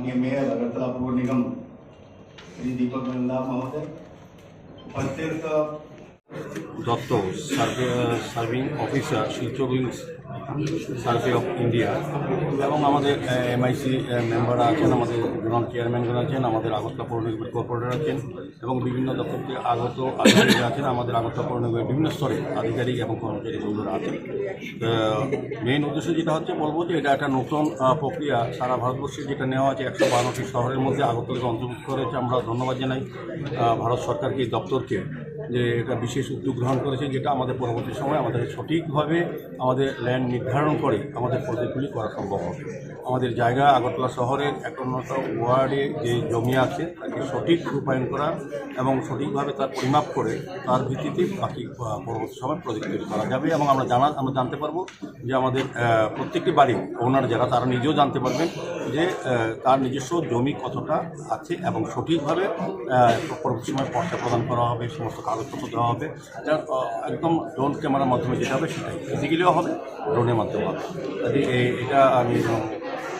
माननीय मेयर अगरतला पूर्व निगम श्री दीपक महोदय उपस्थित Dutta survey serving officer wings survey of India এবং আমাদের এমআইসি মেম্বাররা আছেন, আমাদের জোনাল চেয়ারম্যানগণ আছেন, আমাদের আগরতলা পৌর কর্পোরেটর আছেন এবং বিভিন্ন দপ্তর থেকে আগত আধিকারিক আছেন, আমাদের আগরতলা পৌর বিভিন্ন স্তরে আধিকারিক এবং কর্মচারী বন্ধুরা আছেন। মেইন উদ্দেশ্য যেটা হচ্ছে বলব যে এটা একটা নতুন প্রক্রিয়া। সারা ভারতবর্ষে যেটা নেওয়া আছে, একশো বারোটি শহরের মধ্যে আগরতলাকে অন্তর্ভুক্ত করেছে। আমরা ধন্যবাদ জানাই ভারত সরকারকে এই দপ্তরকে। যে এটা বিশেষ উদ্যোগ গ্রহণ করেছে যেটা আমাদের পরবর্তী সময় আমাদের সঠিকভাবে আমাদের ল্যান্ড নির্ধারণ করে আমাদের প্রজেক্টগুলি করা সম্ভব হবে। আমাদের জায়গা আগরতলা শহরের একান্নটা ওয়ার্ডে যে জমি আছে, তাকে সঠিক রূপায়ণ করা এবং সঠিকভাবে তার পরিমাপ করে তার ভিত্তিতে বাকি পরবর্তী সময় প্রজেক্ট তৈরি করা যাবে এবং আমরা জানা, আমরা জানতে পারব যে আমাদের প্রত্যেকটি বাড়ি, ওনার যারা, তারা নিজেও জানতে পারবেন যে তার নিজস্ব জমি কতটা আছে এবং সঠিকভাবে পরবর্তী সময় পর্চা প্রদান করা হবে, সমস্ত কাগজপত্র দেওয়া হবে। যা একদম ড্রোন ক্যামেরার মাধ্যমে যেটা হবে সেটাই। ফিজিক্যালিও হবে ড্রোনের মাধ্যমে হবে। কাজে এটা আমি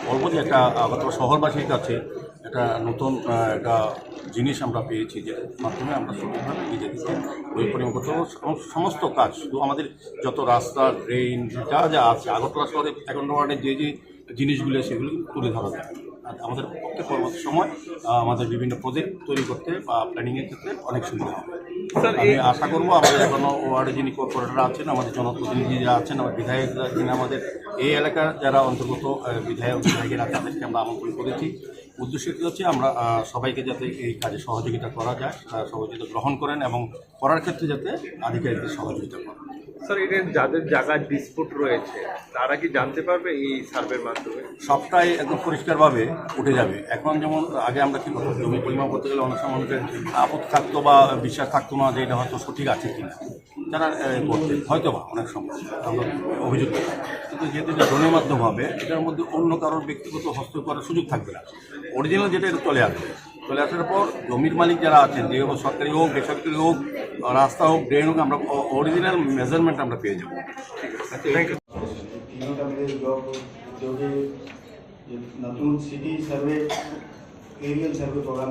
বলব যে একটা আগরতলা শহরবাসীর কাছে একটা নতুন একটা জিনিস আমরা পেয়েছি যে মাধ্যমে আমরা সঠিকভাবে নিজেদেরকে পরিমাণ করতে এবং সমস্ত কাজ, শুধু আমাদের যত রাস্তা ড্রেন যা যা আছে, আগরতলা শহরে এখন ওয়ার্ডের যে যে জিনিসগুলো সেগুলো তুলে ধরা যায়। আমাদের পক্ষে পরবর্তী সময় আমাদের বিভিন্ন প্রজেক্ট তৈরি করতে বা প্ল্যানিংয়ের ক্ষেত্রে অনেক সুবিধা হবে। আমি আশা করব আমাদের এখনও ওয়ার্ডে যিনি কর্পোরেটর আছেন আমাদের জনপ্রতিনিধি যারা আছেন আমার বিধায়করা যিনি আমাদের এই এলাকার যারা অন্তর্গত বিধায়ক বিধায়কেরা তাদেরকে আমরা আমন্ত্রণ করেছি। উদ্দেশ্য কী হচ্ছে আমরা সবাইকে যাতে এই কাজে সহযোগিতা করা যায় তারা সহযোগিতা গ্রহণ করেন এবং করার ক্ষেত্রে যাতে আধিকারিকদের সহযোগিতা করেন স্যার এটা যাদের জায়গায় ডিসপুট রয়েছে তারা কি জানতে পারবে এই সার্ভের মাধ্যমে? সবটাই একদম পরিষ্কারভাবে উঠে যাবে। এখন যেমন আগে আমরা কি করতাম জমি পরিমাপ করতে গেলে অনেক সময় অনেকের আপদ থাকতো বা বিশ্বাস থাকতো না যে এটা হয়তো সঠিক আছে কিনা। যারা এ, করতে হয়তো বা অনেক সময় আমরা অভিযোগ কিন্তু যেহেতু এটা ড্রোনের মাধ্যমে হবে এটার মধ্যে অন্য কারোর ব্যক্তিগত হস্তক্ষেপ করার সুযোগ থাকবে না। অরিজিনাল যেটা এটা চলে আসবে। চলে আসার পর জমির মালিক যারা আছেন যে হোক সরকারি হোক বেসরকারি হোক রাস্তা হোক ড্রেন হোক আমরা অরিজিনাল মেজারমেন্ট আমরা পেয়ে যাব। নতুন city survey aerial survey program